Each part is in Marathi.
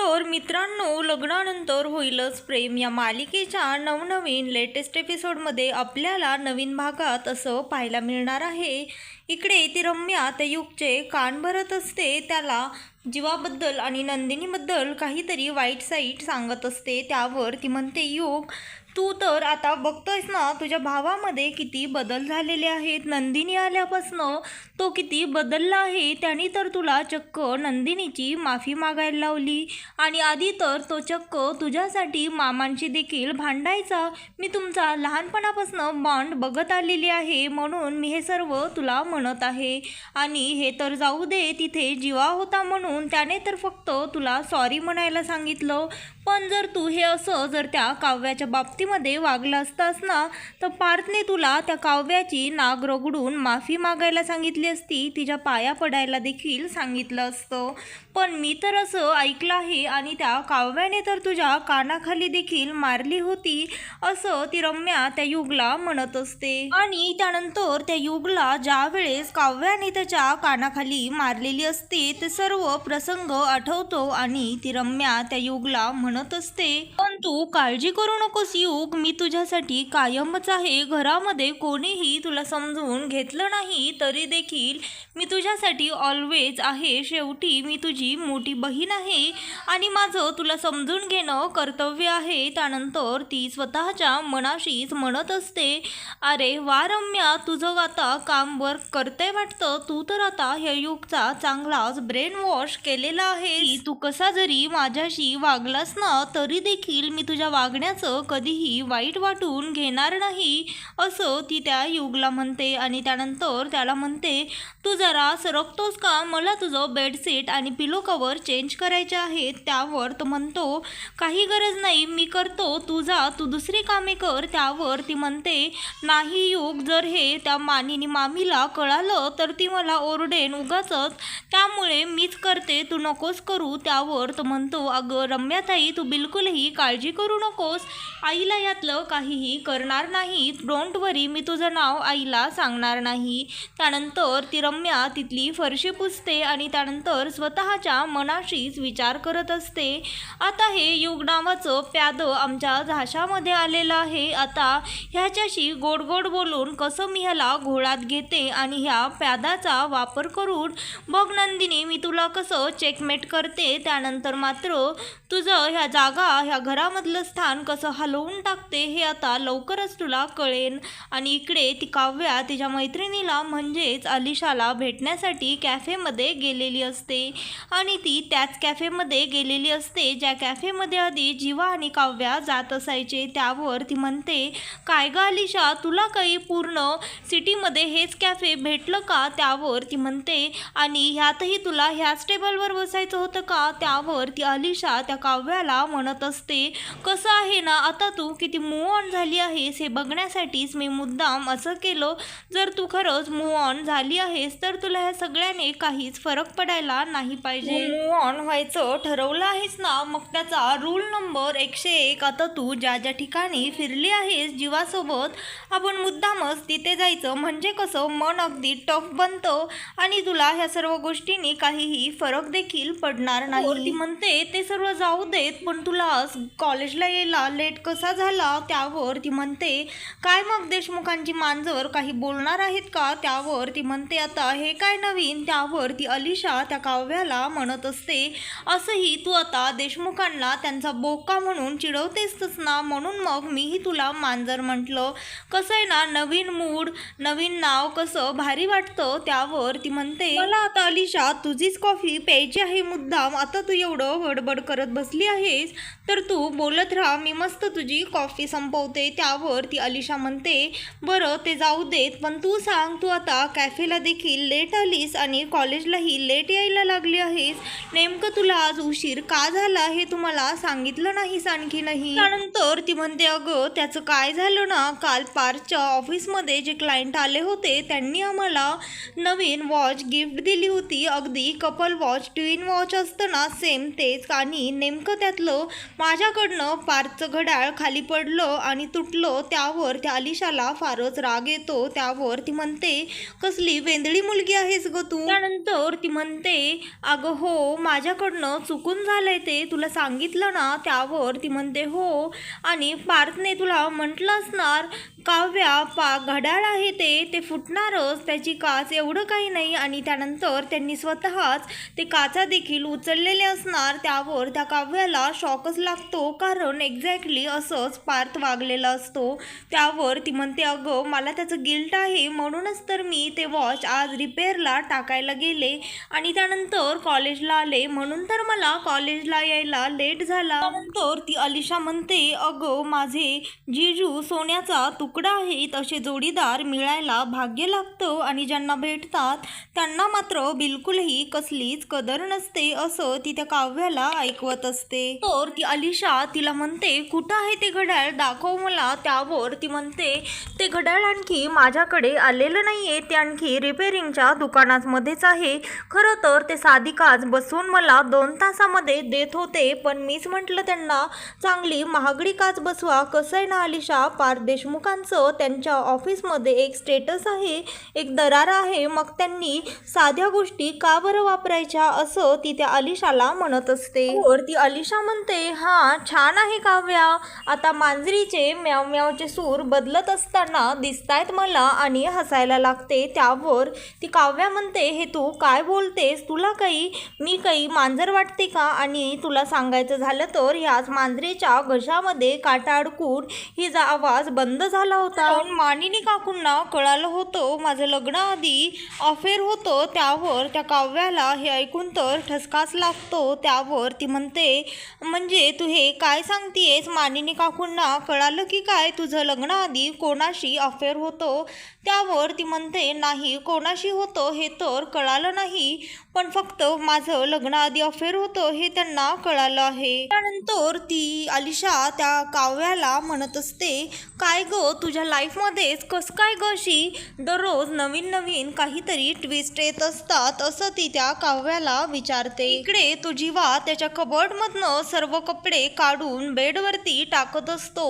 तर मित्रांनो लग्नानंतर होईलच प्रेम. या मालिकेच्या नवनवीन लेटेस्ट एपिसोडमध्ये आपल्याला नवीन भागात असं पाहायला मिळणार आहे. इकडे ती रम्या त्या युगचे कान भरत असते. त्याला जीवाबद्दल आणि नंदिनीबद्दल काहीतरी वाईट साईट सांगत असते. त्यावर ती म्हणते युग तू तर आता बघतोयस ना तुझ्या भावामध्ये किती बदल झालेले आहेत. नंदिनी आल्यापासनं तो किती बदलला आहे. त्याने तर तुला चक्क नंदिनीची माफी मागायला लावली. आणि आधी तर तो चक्क तुझ्यासाठी मामांशी देखील भांडायचा. मी तुमचा लहानपणापासून बॉन्ड बघत आलेली आहे म्हणून मी हे सर्व तुला म्हणत आहे. आणि हे तर जाऊ दे तिथे जीवा होता म्हणून त्याने तर फक्त तुला सॉरी म्हणायला सांगितलं. पण जर तू हे असं जर त्या काव्याच्या बाबतीमध्ये वागलं असतास ना तर पार्थने तुला त्या काव्याची नाग रगडून माफी मागायला सांगितली असती तिच्या पाया पडायला देखील सांगितलं असतं. पण मी तर असं ऐकलं आहे आणि त्या काव्याने तर तुझ्या कानाखाली देखील मारली होती असं ती रम्या त्या युगला म्हणत असते. आणि त्यानंतर त्या युगला ज्या वेळेस काव्याने त्याच्या कानाखाली मारलेली असते ते सर्व प्रसंग आठवतो आणि ती रम्या त्या युगला म्हण म्हणत असते पण तू काळजी करू नकोस युग. मी तुझ्यासाठी कायमच आहे. घरामध्ये कोणीही तुला समजून घेतलं नाही तरी देखील मी तुझ्यासाठी ऑलवेज आहे. शेवटी मी तुझी मोठी बहीण आहे आणि माझं तुला समजून घेणं कर्तव्य आहे. त्यानंतर ती स्वतःच्या मनाशीच म्हणत असते अरे वा रम्या तुझं आता काम वर्क करते वाटतं. तू तर आता ह्या युगचा चांगलाच ब्रेन वॉश केलेला आहे तू कसा जरी माझ्याशी वागलास ना तरी देखील मी तुझ्या वागण्याचं कधीही वाईट वाटून घेणार नाही असं ती त्या युगला म्हणते आणि त्यानंतर त्याला म्हणते तू जरा सरकतोस का? मला तुझं बेडशीट आणि पिलो कवर चेंज करायचे आहेत. त्यावर तो म्हणतो काही गरज नाही मी करतो. तुझा तू दुसरी कामे कर. त्यावर ती म्हणते नाही युग जर हे त्या मानिनी मामीला कळालं तर ती मला ओरडेन उगाचच. त्यामुळे मीच करते तू नकोस करू. त्यावर तो म्हणतो अगं रम्याताई तू बिलकुलही काळजी करू नकोस. आईला यातलं काहीही करणार नाही. डोंट वरी मी तुझं नाव आईला सांगणार नाही. त्यानंतर ती रम्या तिथली फरशी पुसते आणि त्यानंतर स्वतःच्या मनाशीच विचार करत असते. आता हे युग नावाचं प्यादं आमच्या झाशामध्ये आलेलं आहे. आता ह्याच्याशी गोड गोड बोलून कसं मी ह्याला घोळात घेते आणि ह्या प्यादाचा वापर करून? बघ नंदिनी मी तुला कसं चेकमेट करते? त्यानंतर मात्र तुझं ह्या जागा ह्या घरामधलं स्थान कसं हलवून टाकते हे आता लवकरच तुला कळेन. आणि इकडे ती काव्या तिच्या मैत्रिणीला म्हणजेच अलिशाला भेटण्यासाठी कॅफेमध्ये गेलेली असते. आणि ती त्याच कॅफेमध्ये गेलेली असते ज्या कॅफेमध्ये आधी जीवा आणि काव्या जात असायचे. त्यावर ती म्हणते काय ग अलिशा तुला काही पूर्ण सिटीमध्ये हेच कॅफे भेटलं का? त्यावर ती म्हणते आणि ह्यातही तुला ह्याच टेबलवर बसायचं होतं का? त्यावर ती अलिशा त्या काव्याला म्हणत असते कसं आहे ना आता तू किती मूव ऑन झाली आहेस हे बघण्यासाठीच मी मुद्दाम असं केलं. जर तू खरंच मूव ऑन झाली आहेस तर तुला ह्या सगळ्याने काहीच फरक पडायला नाही पाहिजे. मूव ऑन व्हायचं ठरवलं आहेस ना मग त्याचा रूल नंबर एकशे एक. आता तू ज्या ज्या ठिकाणी फिरली आहेस जीवासोबत आपण मुद्दामच तिथे जायचं. म्हणजे कसं मन अगदी टफ बनतं आणि तुला ह्या सर्व गोष्टींनी काहीही फरक देखील पडणार नाही. ती म्हणते ते सर्व जाऊ देत पण तुला आज कॉलेजला यायला लेट कसा झाला? त्यावर ती म्हणते काय मग देशमुखांची मांजर? काही बोलणार आहेत का? त्यावर ती म्हणते आता हे काय नवीन? त्यावर ती अलिशा त्या काव्याला म्हणत असते असंही तू आता देशमुखांना त्यांचा बोका म्हणून चिडवतेसच ना? म्हणून मग मीही तुला मांजर म्हटलं. कसं आहे ना नवीन मूड नवीन नाव कसं भारी वाटतं? त्यावर ती म्हणते मला आता अलिशा तुझीच कॉफी प्यायची आहे मुद्दाम. आता तू एवढं बडबड करत बसली आहे. आहेस तर तू बोलत राहा मी मस्त तुझी कॉफी संपवते. त्यावर ती अलिशा म्हणते बरं ते जाऊ देत पण तू सांग तू आता कॅफेला देखील लेट आलीस आणि कॉलेजलाही लेट यायला लागली आहेस. नेमकं तुला आज उशीर का झाला हे तुम्हाला सांगितलं नाहीस आणखी नाही त्यानंतर ती म्हणते अगं त्याचं काय झालं ना? काल पार्कच्या ऑफिसमध्ये जे क्लायंट आले होते त्यांनी आम्हाला नवीन वॉच गिफ्ट दिली होती. अगदी कपल वॉच ट्विन वॉच असतं ना सेम तेच. आणि नेमकं त्यातलं माझ्याकडनं पार्कचं घड्याळ खाली खाली पडलं आणि तुटलं त्यावर त्या अलिशाला फारच राग येतो. त्यावर ती म्हणते कसली वेंदळी मुलगी आहेस ग तू? त्यानंतर ती म्हणते अगं हो माझ्याकडनं चुकून झालंय ते तुला सांगितलं ना? त्यावर ती म्हणते हो. आणि पार्थने तुला म्हटलं असणार काव्या पा घड्याळ आहे ते ते फुटणारच त्याची काच एवढं काही नाही. आणि त्यानंतर त्यांनी स्वतःच ते काचा देखील उचललेले असणार त्यावर त्या काव्याला शॉकच लागतो कारण एक्झॅक्टली असंच पार्थ वागलेला असतो. त्यावर ती म्हणते अगं मला त्याचं गिल्ट आहे. म्हणूनच तर मी ते वॉच आज रिपेअरला टाकायला गेले आणि त्यानंतर कॉलेजला आले. म्हणून तर मला कॉलेजला यायला लेट झाला. त्यानंतर ती अलिशा म्हणते अगं माझे जीजू सोन्याचा तुकडा आहे तसे जोडीदार मिळायला भाग्य लागतं आणि ज्यांना भेटतात त्यांना मात्र बिलकुलही कसलीच कदर नसते असं ती त्या काव्याला ऐकवत असते. तर ती अलिशा तिला म्हणते कुठं आहे ते घड्याळ? दाखव मला. त्यावर ती म्हणते ते घड्याळ आणखी माझ्याकडे आलेलं नाहीये. ते आणखी रिपेरिंगच्या दुकानामध्येच आहे. खरं तर ते साधी काच बसवून मला दोन तासामध्ये देत होते पण मीच म्हटलं त्यांना चांगली महागडी काच बसवा. कसं आहे ना अलिशा? पार देशमुखांचं त्यांच्या ऑफिसमध्ये एक स्टेटस आहे एक दरार आहे. मग त्यांनी साध्या गोष्टी का बरं वापरायच्या? असं ती त्या अलिशाला म्हणत असते. वर ती अलिशा म्हणते हा छान आहे काव्या. आता मांजरीचे म्याव म्यावचे सूर बदलत असताना दिसतायत मला आणि हसायला लागते त्यावर. ती काव्या म्हणते हे तू काय बोलतेस? तुला काही मी काही मांजर वाटते का? आणि तुला सांगायचं झालं तर ह्याच मांजरीच्या घशामध्ये काटा अडकून हिचा आवाज बंद झाला होता. मानिनी काकूंना कळालं होतं माझं लग्न आधी अफेअर होतं त्यावर त्या काव्याला हे ऐकून तर ठसकाच लागतो त्यावर. ती म्हणते म्हणजे तू हे काय सांगतेस मानिनी काकूंना कळालं की काय? तुझं लग्न आधी कोणाशी अफेअर होतो? त्यावर ती म्हणते नाही कोणाशी होतो हे तर कळालं नाही. पण फक्त माझं लग्नाआधी अफेअर होतं हे त्यांना कळालं आहे. त्यानंतर ती अलिशा त्या काव्याला म्हणत असते काय ग तुझ्या लाईफमध्येच कसं काय ग अशी? दररोज नवीन नवीन काहीतरी ट्विस्ट येत असतात असं ती त्या काव्याला विचारते. इकडे तो जीवा त्याच्या कबर्डमधनं सर्व कपडे काढून बेडवरती टाकत असतो.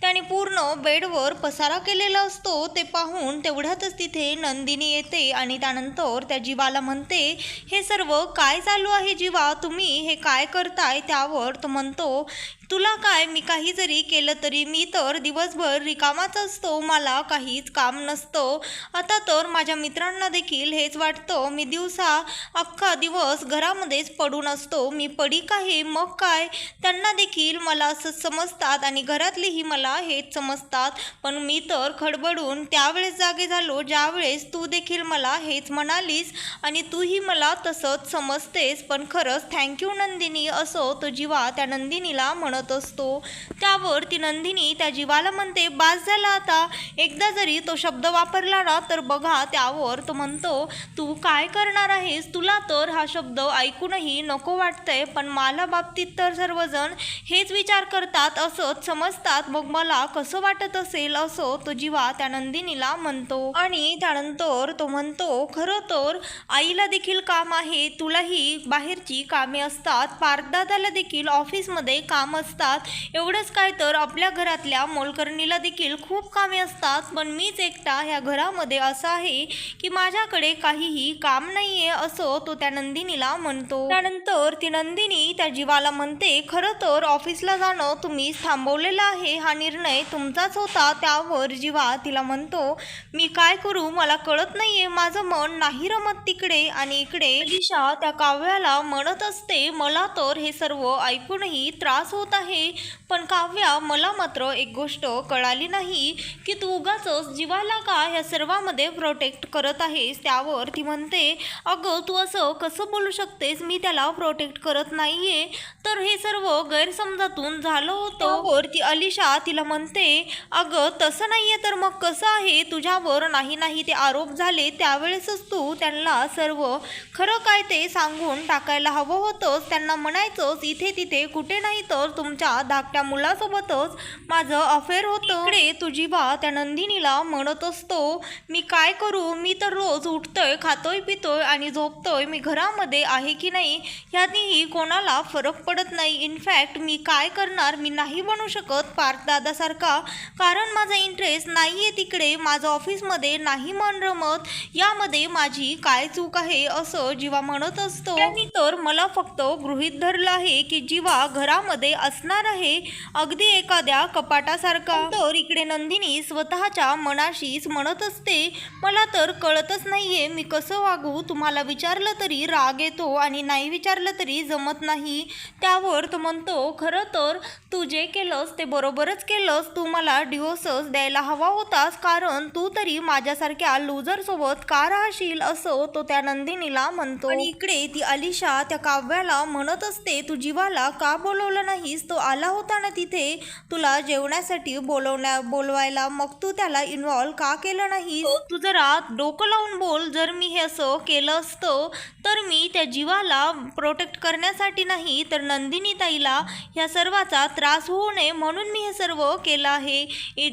त्याने पूर्ण बेडवर पसारा केलेला असतो. ते पाहून तेवढ्यातच तिथे नंदिनी येते आणि त्यानंतर त्या जीवाला म्हणते हे सर्व काय चालू आहे जीवा? तुम्ही हे काय करताय? त्यावर तो म्हणतो तुला काय? मी काही जरी केलं तरी मी तर दिवसभर रिकामाच असतो. मला काहीच काम नसतं. आता तर माझ्या मित्रांना देखील हेच वाटतं. मी दिवसा अख्खा दिवस घरामध्येच पडून असतो. मी पडीक आहे मग काय? त्यांना देखील मला असंच समजतात आणि घरातलेही मला हेच समजतात. पण मी तर खडबडून त्यावेळेस जागे झालो. ज्यावेळेस तू देखील मला हेच म्हणालीस आणि तूही मला तसंच समजतेस. पण खरंच थँक्यू नंदिनी. असो तो जीवा त्या नंदिनीला म्हणत असतो. त्यावर ती नंदिनी त्या जीवाला म्हणते बास झाला आता. एकदा जरी तो शब्द वापरला ना तर बघा त्यावर तो म्हणतो तू काय करणार आहेस? तुला तर हा शब्द ऐकूनही नको वाटतंय पण मला बाबतीत तर सर्वजण हेच विचार करतात असंच समजतात. मग मला कसं वाटत असेल? असं तो जीवा त्या नंदिनीला म्हणतो. आणि त्यानंतर तो म्हणतो खरं तर आईला देखील काम आहे. तुलाही बाहेरची कामे असतात. पारदादाला देखील ऑफिसमध्ये काम असतात. एवढंच काय तर आपल्या घरातल्या मोलकरणीला देखील खूप कामे असतात. पण मीच एकटा ह्या घरामध्ये असं आहे की माझ्याकडे काहीही काम नाहीये असं तो त्या नंदिनीला म्हणतो. त्यानंतर ती नंदिनी त्या जीवाला म्हणते खरं तर ऑफिसला जाणं तुम्ही थांबवलेलं आहे. हा निर्णय तुमचाच होता त्यावर जीवा तिला म्हणतो. मी काय करू? मला कळत नाहीये. माझं मन नाही रमत तिकडे आणि इकडे. दिशा त्या काव्याला म्हणत असते मला तर हे सर्व ऐकूनही त्रास होत आहे. पण काव्या मला मात्र एक गोष्ट कळाली नाही की तू उगाच जीवाला का ह्या सर्वामध्ये प्रोटेक्ट करत आहेस? त्यावर ती म्हणते अगं तू असं कसं बोलू शकतेस? मी त्याला प्रोटेक्ट करत नाहीये. तर हे सर्व गैरसमजातून झालं होतं. वर ती अलिशा तिला म्हणते अगं तसं नाहीये तर मग कसं आहे? तुझ्यावर नाही नाही ते आरोप झाले त्यावेळेसच तू त्यांना सर्व खरं काय ते सांगून टाकायला हवं होतंच त्यांना म्हणायचंच इथे तिथे कुठे नाही तर तू तुमच्या धाकट्या मुलासोबतच माझं अफेअर होतं. इकडे तुझी बा त्या नंदिनीला म्हणत असतो मी काय करू? मी तर रोज उठतोय खातोय पितोय आणि झोपतोय. मी घरामध्ये आहे की नाही ह्यातही कोणाला फरक पडत नाही. इनफॅक्ट मी काय करणार? मी नाही बनू शकत पार्थ दादासारखा कारण माझा इंटरेस्ट नाही आहे तिकडे. माझं ऑफिसमध्ये नाही मन रमत. यामध्ये माझी काय चूक आहे असं जीवा म्हणत असतो. त्यांनी तर मला फक्त गृहीत धरलं आहे की जीवा घरामध्ये असणार आहे. अगदी एखाद्या कपाटासारखा. तर इकडे नंदिनी स्वतःच्या मनाशीच म्हणत असते मला तर कळतच नाहीये मी कसं वागू? तुम्हाला विचारलं तरी राग येतो आणि नाही विचारलं तरी जमत नाही. त्यावर तो म्हणतो खरं तर तू जे केलंस ते बरोबरच केलंस. तू मला डिवोर्सच द्यायला हवा होतास कारण तू तरी माझ्यासारख्या लूजरसोबत का राहशील? असं तो त्या नंदिनीला म्हणतो. आणि इकडे ती अलिशा त्या काव्याला म्हणत असते तू जीवाला का बोलवलं नाहीस? तो आला होता ना तिथे तुला जेवण्यासाठी बोलवण्या बोलवायला. मग तू त्याला इन्व्हॉल्व का केलं नाही तू जरा डोकं लावून बोल. जर मी हे असं केलं असतं तर मी त्या जीवाला प्रोटेक्ट करण्यासाठी नाही तर नंदिनी ताईला ह्या सर्वाचा त्रास होऊ नये म्हणून मी हे सर्व केलं आहे.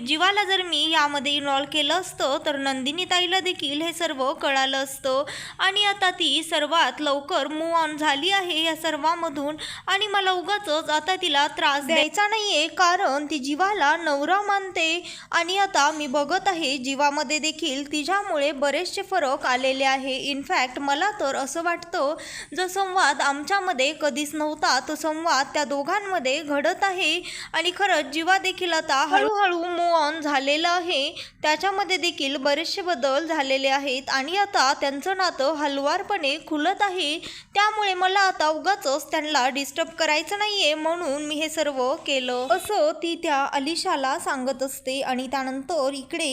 जीवाला जर मी यामध्ये इन्व्हॉल्व केलं असतं तर नंदिनी ताईला देखील हे सर्व कळालं असतं. आणि आता ती सर्वात लवकर मूव ऑन झाली आहे या सर्वांमधून. आणि मला उगाचच आता तिला त्रास द्यायचा नाहीये कारण ती जीवाला नवरा मानते. आणि आता मी बघत आहे जीवामध्ये देखील तिच्यामुळे बरेचसे फरक आलेले आहे. इनफॅक्ट मला तर असं वाटतं जो संवाद आमच्यामध्ये कधीच नव्हता तो संवाद त्या दोघांमध्ये घडत आहे. आणि खरंच जीवा देखील आता हळूहळू मूव ऑन झालेलं आहे. त्याच्यामध्ये देखील बरेचसे बदल झालेले आहेत. आणि आता त्यांचं नातं हलवारपणे खुलत आहे. त्यामुळे मला आता उगाचच त्यांना डिस्टर्ब करायचं नाहीये. म्हणून मी हे सर्व केलं. असं ती त्या अलिशाला सांगत असते आणि त्यानंतर इकडे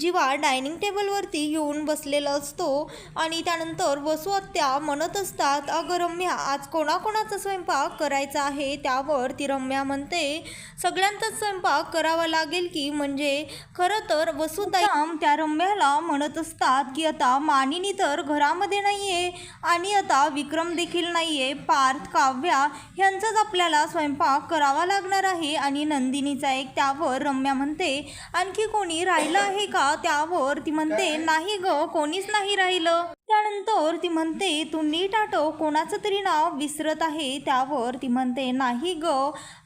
जीवा डायनिंग टेबलवरती येऊन बसलेला असतो आणि त्यानंतर वसुहत्या म्हणत असतात अगं रम्या आज कोणाकोणाचा स्वयंपाक करायचा आहे? त्यावर ती रम्या म्हणते सगळ्यांचाच स्वयंपाक करावा लागेल की म्हणजे? खरं तर वसुदाम त्या रम्याला म्हणत असतात की आता मानिनी तर घरामध्ये नाही आहे आणि आता विक्रम देखील नाही आहे पार्थ काव्या ह्यांचाच आपल्याला स्वयंपाक करावा लागणार आहे आणि नंदिनीचा एक त्यावर रम्या म्हणते आणखी कोणी राहिलं आहे का? त्यावर ती म्हणते नाही ग कोणीच नाही राहिलं. त्यानंतर ती म्हणते तू नीट आठव कोणाचं तरी नाव विसरत आहे. त्यावर ती म्हणते नाही ग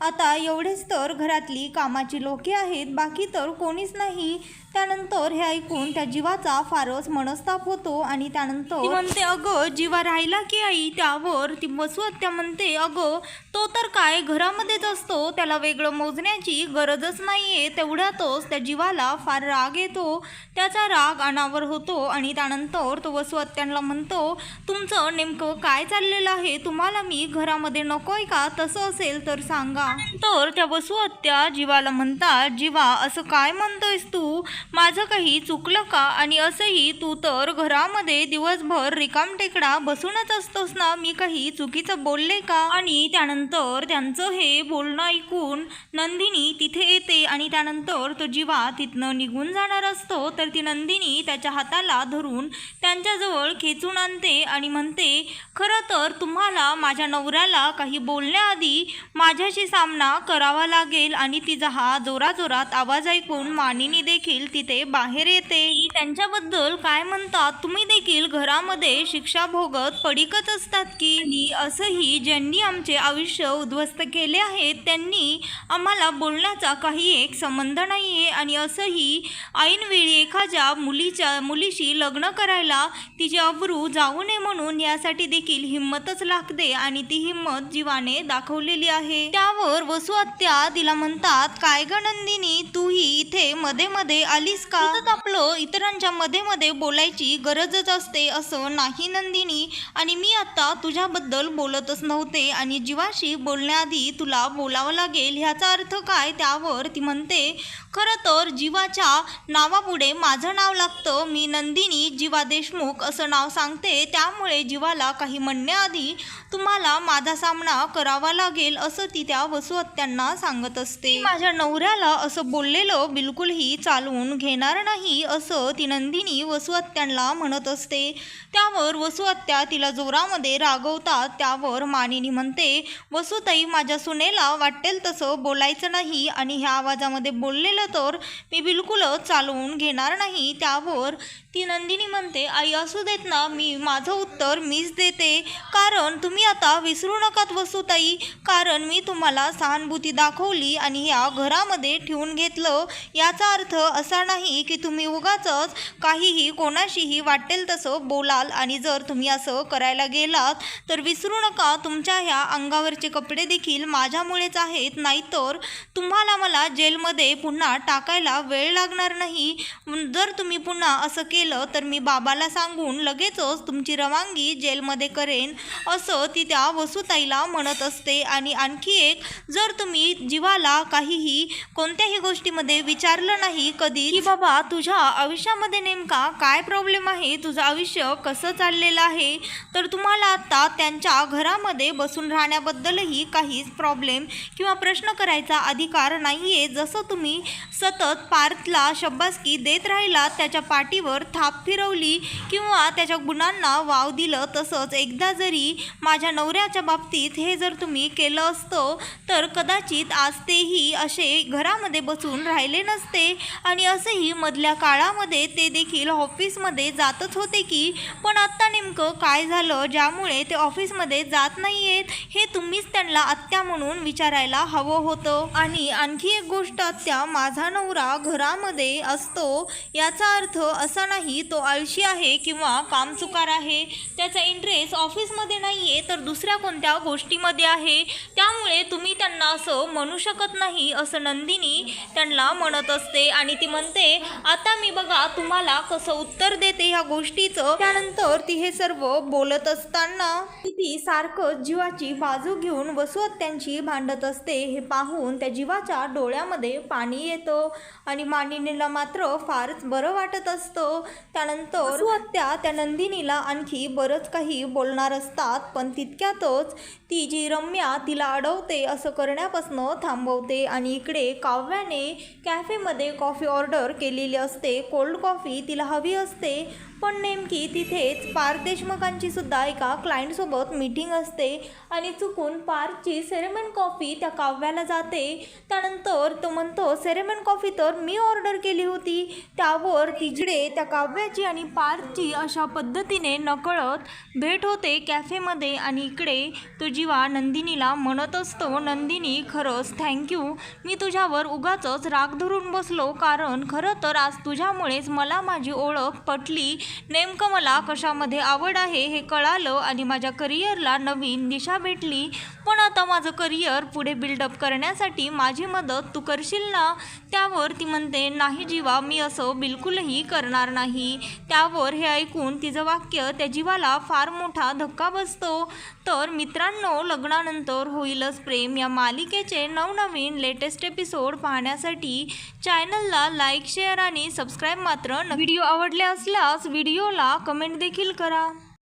आता एवढेच तर घरातली कामाची लोके आहेत बाकी तर कोणीच नाही. त्यानंतर हे ऐकून त्या जीवाचा फारच मनस्ताप होतो आणि त्यानंतर म्हणते अगं जीवा राहिला की आई? त्यावर ती बसवत्या म्हणते अगं तो तर काय घरामध्येच असतो त्याला वेगळं मोजण्याची गरजच नाहीये तेवढ्यातच त्या जीवाला फार राग येतो. त्याचा राग अनावर होतो आणि त्यानंतर तो त्यांना म्हणतो तुमचं नेमकं काय चाललेलं आहे? तुम्हाला मी घरामध्ये नकोय का? तसं असेल तर सांगा. तर त्या वसुहत्या जीवाला म्हणतात जीवा असं काय म्हणतोयस तू? माझं काही चुकलं का? आणि असंही तू तर घरामध्ये दिवसभर रिकाम टेकडा बसूनच असतोस ना? मी काही चुकीचं बोलले का? आणि त्यानंतर त्यांचं हे बोलणं ऐकून नंदिनी तिथे येते आणि त्यानंतर तो जीवा तिथनं निघून जाणार असतो. तर ती नंदिनी त्याच्या हाताला धरून त्यांच्याजवळ खेचून आणते आणि म्हणते खरं तर तुम्हाला माझ्या नवऱ्याला काही बोलण्याआधी माझ्याशी सामना करावा लागेल आणि तिचा हा जोराजोरात आवाज ऐकून मानिनी देखील तिथे बाहेर येते. त्यांच्याबद्दल काय म्हणतात तुम्ही देखील घरामध्ये शिक्षा भोगत पडिकच असतात की? आणि असंही ज्यांनी आमचे आयुष्य उद्ध्वस्त केले आहे त्यांनी आम्हाला बोलण्याचा काही एक संबंध नाही आहे आणि असंही ऐनवेळी एखाद्या मुलीच्या मुलीशी लग्न करायला तिची अब्रू जाऊ नये म्हणून यासाठी देखील हिंमतच लागते आणि ती हिंमत जीवाने दाखवलेली आहे. त्यावर वसुहत्या तिला म्हणतात काय ग नंदिनी तूही इथे मध्ये मध्ये आलीस का? आपलं इतरांच्या मध्ये मध्ये बोलायची गरजच असते. असं नाही नंदिनी आणि मी आता तुझ्याबद्दल बोलतच नव्हते आणि जीवाशी बोलण्याआधी तुला बोलावं लागेल ह्याचा अर्थ काय? त्यावर ती म्हणते खरं तर जीवाच्या नावापुढे माझं नाव लागतं. मी नंदिनी जीवा देशमुख असं असं नाव सांगते त्यामुळे जीवाला काही म्हणण्याआधी तुम्हाला माझा सामना करावा लागेल असं ती त्या वसुहत्यांना सांगत असते. माझ्या नवऱ्याला असं बोललेलं बिलकुलही चालवून घेणार नाही असं ती नंदिनी वसुहत्यांना म्हणत असते. त्यावर वसुहत्या तिला जोरामध्ये रागवतात त्यावर मानिनी म्हणते वसुताई माझ्या सुनेला वाटेल तसं बोलायचं नाही आणि ह्या आवाजामध्ये बोललेलं तर मी बिलकुलच चालवून घेणार नाही. त्यावर ती नंदिनी म्हणते आई असू दे देत ना मी माझं उत्तर मीच देते. कारण तुम्ही आता विसरू नकात वसुताई. कारण मी तुम्हाला सहानुभूती दाखवली आणि ह्या घरामध्ये ठेवून घेतलं. याचा अर्थ असा नाही की तुम्ही उगाचच काहीही कोणाशीही वाटेल तसं बोलाल आणि जर तुम्ही असं करायला गेलात तर विसरू नका. तुमच्या ह्या अंगावरचे कपडे देखील माझ्यामुळेच आहेत. नाहीतर तुम्हाला मला जेलमध्ये पुन्हा टाकायला वेळ लागणार नाही. जर तुम्ही पुन्हा असं केलं तर मी बाबाला सांगून लगेचच तुमची रवानगी जेलमध्ये करेन असं ती त्या वसुताईला म्हणत असते. आणि आणखी एक जर तुम्ही जीवाला काहीही कोणत्याही गोष्टीमध्ये विचारलं नाही कधी की बाबा तुझ्या आयुष्यामध्ये नेमका काय प्रॉब्लेम आहे? तुझं आयुष्य कसं चाललेलं आहे? तर तुम्हाला आत्ता त्यांच्या घरामध्ये बसून राहण्याबद्दलही काहीच प्रॉब्लेम किंवा प्रश्न करायचा अधिकार नाही आहे जसं तुम्ही सतत पार्थला शब्बासकी देत राहिला त्याच्या पाठीवर थाप फिरवली किंवा त्याच्या गुणांना वाव दिलं तसंच एकदा जरी माझ्या नवऱ्याच्या बाबतीत हे जर तुम्ही केलं असतं तर कदाचित आज तेही असे घरामध्ये बसून राहिले नसते. आणि असंही मधल्या काळामध्ये ते देखील ऑफिसमध्ये जातच होते की पण आत्ता नेमकं काय झालं ज्यामुळे ते ऑफिसमध्ये जात नाही आहेत हे तुम्हीच त्यांना आत्या म्हणून विचारायला हवं होतं. आणि आणखी एक गोष्ट आत्या माझा नवरा घरामध्ये असतो याचा अर्थ असा नाही तो आळशी आहे किंवा कामचुकार आहे. त्याचा इंटरेस्ट ऑफिसमध्ये नाही आहे तर दुसऱ्या कोणत्या गोष्टीमध्ये आहे? त्यामुळे तुम्ही त्यांना असं म्हणू शकत नाही असं नंदिनी त्यांना म्हणत असते. आणि ती म्हणते आता मी बघा तुम्हाला कसं उत्तर देते ह्या गोष्टीचं. त्यानंतर ती हे सर्व बोलत असताना ती सारखं जीवाची बाजू घेऊन वसुहत्यांची भांडत असते हे पाहून त्या जीवाच्या डोळ्यामध्ये पाणी येतं. आणि मानिनीला मात्र फारच बरं वाटत असतं. त्यानंतर त्या त्या नंदिनीला आणखी बरंच काही बोलणार असतात पण तितक्यातच ती जी रम्या तिला अडवते असं करण्यापासून थांबवते आणि इकडे काव्याने कॅफेमध्ये कॉफी ऑर्डर केलेली असते. कोल्ड कॉफी तिला हवी असते पण नेमकी तिथेच पार्थ देशमुखांची सुद्धा एका क्लायंटसोबत मीटिंग असते आणि चुकून पार्थची सेरेमन कॉफी त्या काव्याला जाते. त्यानंतर तो म्हणतो सेरेमन कॉफी तर मी ऑर्डर केली होती. त्यावर तिकडे त्या काव्याची आणि पार्थची अशी अशा पद्धतीने नकळत भेट होते कॅफेमध्ये आणि इकडे तो जीवा नंदिनीला म्हणत असतो नंदिनी खरंच थँक्यू मी तुझ्यावर उगाचच राग धरून बसलो कारण खरं तर आज तुझ्यामुळेच मला माझी ओळख पटली. नेमकं मला कशामध्ये आवड आहे हे कळालं आणि माझ्या करिअरला नवीन दिशा भेटली. पण आता माझं करिअर पुढे बिल्डअप करण्यासाठी माझी मदत तू करशील ना? त्यावर ती म्हणते नाही जीवा मी असं बिलकुलही करणार नाही. त्यावर हे ऐकून तिचं वाक्य त्या जीवाला फार मोठा धक्का बसतो. तर मित्रांनो लग्नानंतर होईलच प्रेम. या मालिकेचे नवनवीन लेटेस्ट एपिसोड पाहण्यासाठी चॅनलला लाईक शेअर आणि सबस्क्राईब मात्र न- व्हिडिओ आवडले असल्यास व्हिडिओला कमेंट देखील करा.